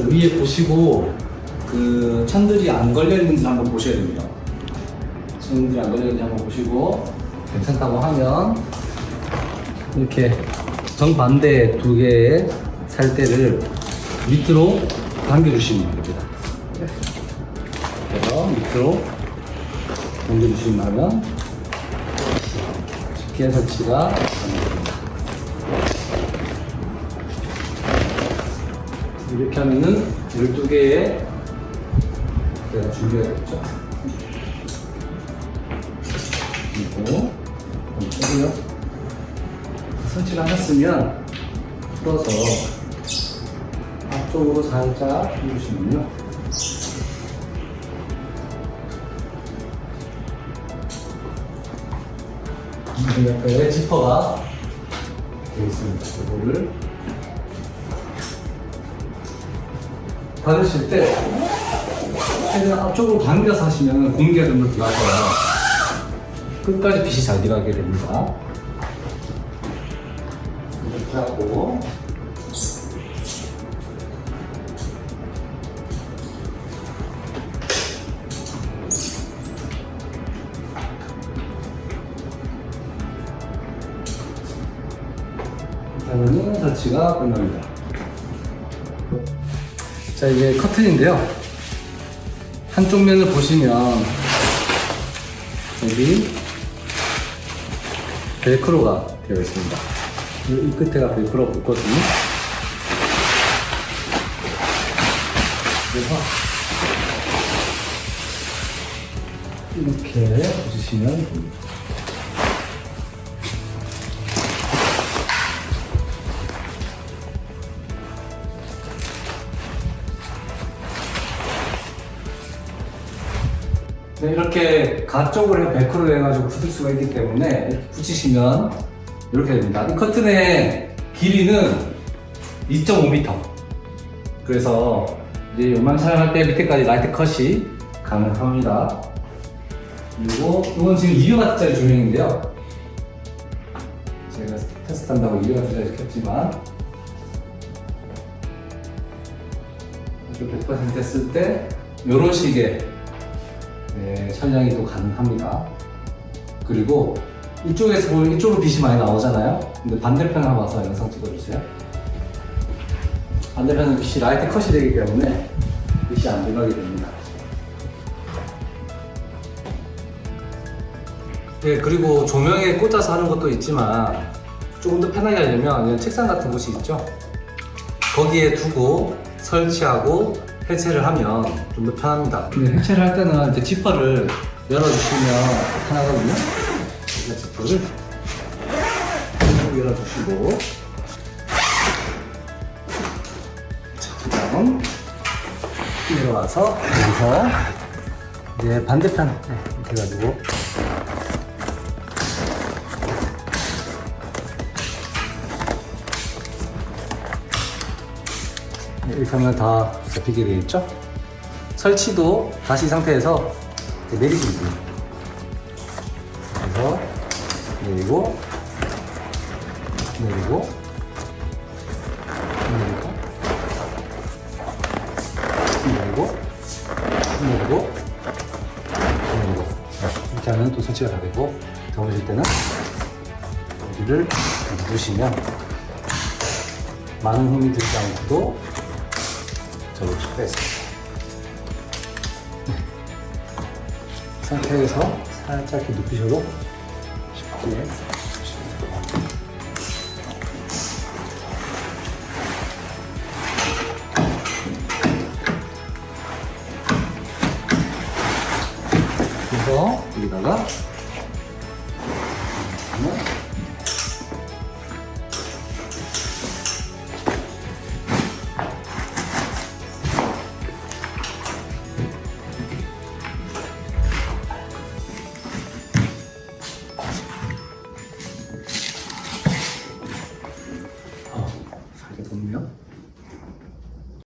자, 위에 보시고 그 천들이 안 걸려 있는지 한번 보셔야 됩니다. 천들이 안 걸려 있는지 한번 보시고 괜찮다고 하면 이렇게 정반대 두 개의 살대를 밑으로 당겨주시면 됩니다. 그래서 밑으로 당겨주시면 하면 쉽게 설치가 가능합니다. 이렇게 하면은 12개의 내가 준비해야겠죠. 그리고 빼고요. 설치를 하셨으면 풀어서 앞쪽으로 살짝 해주시면요. 이 옆에 지퍼가 되어 있습니다. 이거를 닫으실 때 최대한 앞쪽으로 당겨서 하시면 공기가 좀 더 들어가서 끝까지 빛이 잘 들어가게 됩니다. 이렇게 하고 그러면은 설치가 끝납니다. 자 이제 커튼인데요. 한쪽 면을 보시면 여기 벨크로가 되어 있습니다. 이, 이 끝에가 벨크로가 붙거든요. 그래서 이렇게 붙이시면 됩니다. 네, 이렇게 가쪽을 벨크로 해가지고 붙일 수가 있기 때문에 이렇게 붙이시면 이렇게 됩니다. 이 커튼의 길이는 2.5m. 그래서 이제 요만 촬영할 때 밑에까지 라이트 컷이 가능합니다. 그리고 이건 지금 200W짜리 조명인데요. 제가 테스트한다고 200W짜리 켰지만 이렇게 100% 됐을 때 이런 식의 네, 촬영이 또 가능합니다. 그리고 이쪽에서 보면 이쪽으로 빛이 많이 나오잖아요. 근데 반대편 한번 와서 영상 찍어주세요. 반대편은 빛이 라이트 컷이 되기 때문에 빛이 안 들어가게 됩니다. 네, 그리고 조명에 꽂아서 하는 것도 있지만 조금 더 편하게 하려면 이런 책상 같은 곳이 있죠. 거기에 두고 설치하고 해체를 하면 좀 더 편합니다. 근데 해체를 할 때는 이제 지퍼를 열어주시면 편하거든요. 이 지퍼를 열어주시고 자, 그다음 내려와서 여기서 이제 반대편 네, 이렇게 해가지고 하면 다 잡히게 되어 있죠? 설치도 다시 이 상태에서 내리시면 됩니다. 그래서 내리고 내리고 내리고 내리고 내리고 내리고 이렇게 하면 또 설치가 다 되고 접으실 때는 여기를 누르시면 많은 힘이 들지 않고도 네. 이 상태에서 살짝 눕히셔도 쉽게. 그래서 여기다가